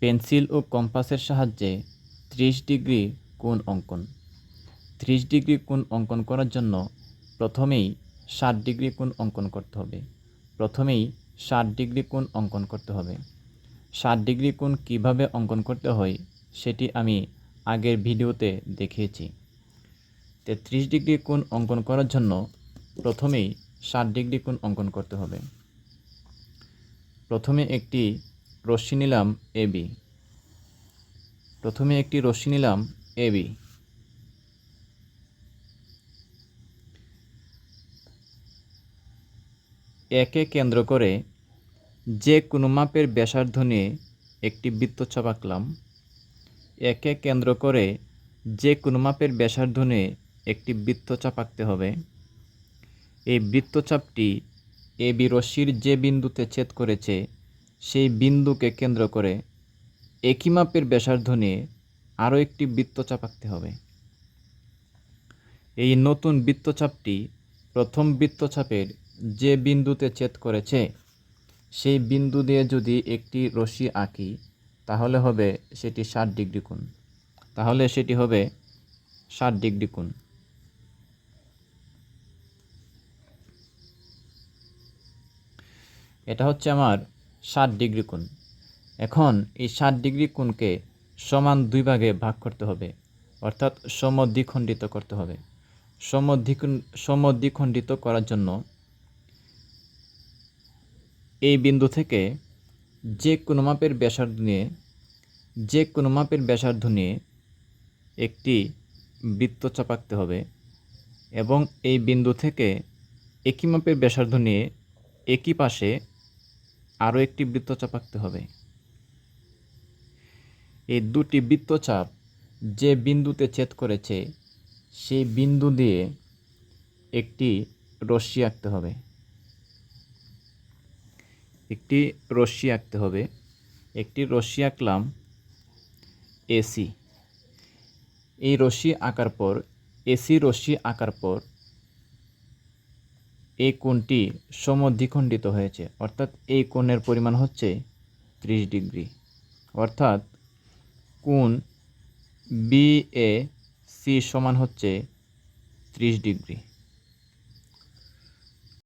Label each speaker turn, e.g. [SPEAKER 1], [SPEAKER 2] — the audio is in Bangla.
[SPEAKER 1] পেন্সিল ও কম্পাসের সাহায্যে ত্রিশ ডিগ্রি কোণ অঙ্কন। ত্রিশ ডিগ্রি কোণ অঙ্কন করার জন্য প্রথমেই ষাট ডিগ্রি কোণ অঙ্কন করতে হবে। প্রথমেই ষাট ডিগ্রি কোণ অঙ্কন করতে হবে। ষাট ডিগ্রি কোণ কীভাবে অঙ্কন করতে হয় সেটি আমি আগের ভিডিওতে দেখিয়েছি। তেত্রিশ ডিগ্রি কোণ অঙ্কন করার জন্য প্রথমেই ষাট ডিগ্রি কোণ অঙ্কন করতে হবে। প্রথমে একটি রশ্মি নিলাম এবি প্রথমে একটি রশ্মি নিলাম এবি একে কেন্দ্র করে যে কোনো মাপের ব্যাসার্ধ নিয়ে একটি বৃত্তচাপ আঁকলাম। একে কেন্দ্র করে যে কোনো মাপের ব্যাসার্ধ নিয়ে একটি বৃত্তচাপ আঁকতে হবে। এই বৃত্তচাপটি এ বি রশ্মির যে বিন্দুতে ছেদ করেছে সেই বিন্দুকে কেন্দ্র করে একই মাপের ব্যাসার্ধ নিয়ে আরও একটি বৃত্তচাপ আঁকতে হবে। এই নতুন বৃত্তচাপটি প্রথম বৃত্তচাপের যে বিন্দুতে ছেদ করেছে, সেই বিন্দু দিয়ে যদি একটি রশ্মি আঁকি, তাহলে হবে সেটি ষাট ডিগ্রি কোণ। তাহলে সেটি হবে ষাট ডিগ্রি কোণ। এটা হচ্ছে আমার ষাট ডিগ্রি কোণ। এখন এই ষাট ডিগ্রি কোণকে সমান দুই ভাগে ভাগ করতে হবে, অর্থাৎ সমদ্বিখণ্ডিত করতে হবে। সমদ্বিখণ সমদ্বিখণ্ডিত করার জন্য এই বিন্দু থেকে যে কোনো মাপের ব্যাসার্ধ নিয়ে, যে কোনো মাপের ব্যাসার্ধ নিয়ে একটি বৃত্তচাপ আঁকতে হবে এবং এই বিন্দু থেকে একই মাপের ব্যাসার্ধ নিয়ে একই পাশে আরও একটি বৃত্তচাপ আঁকতে হবে। এই দুটি বৃত্তচাপ যে বিন্দুতে ছেদ করেছে, সেই বিন্দু দিয়ে একটি রশ্মি আঁকতে হবে। একটি রশ্মি আঁকতে হবে। একটি রশ্মি আঁকলাম এসি। এই রশ্মি আঁকার পর, এসি রশ্মি আঁকার পর এই কোণটি সমদ্বিখণ্ডিত হয়েছে। অর্থাৎ এই কোণের পরিমাণ হচ্ছে ত্রিশ ডিগ্রি। অর্থাৎ কোণ বি এ সি সমান হচ্ছে ত্রিশ ডিগ্রি।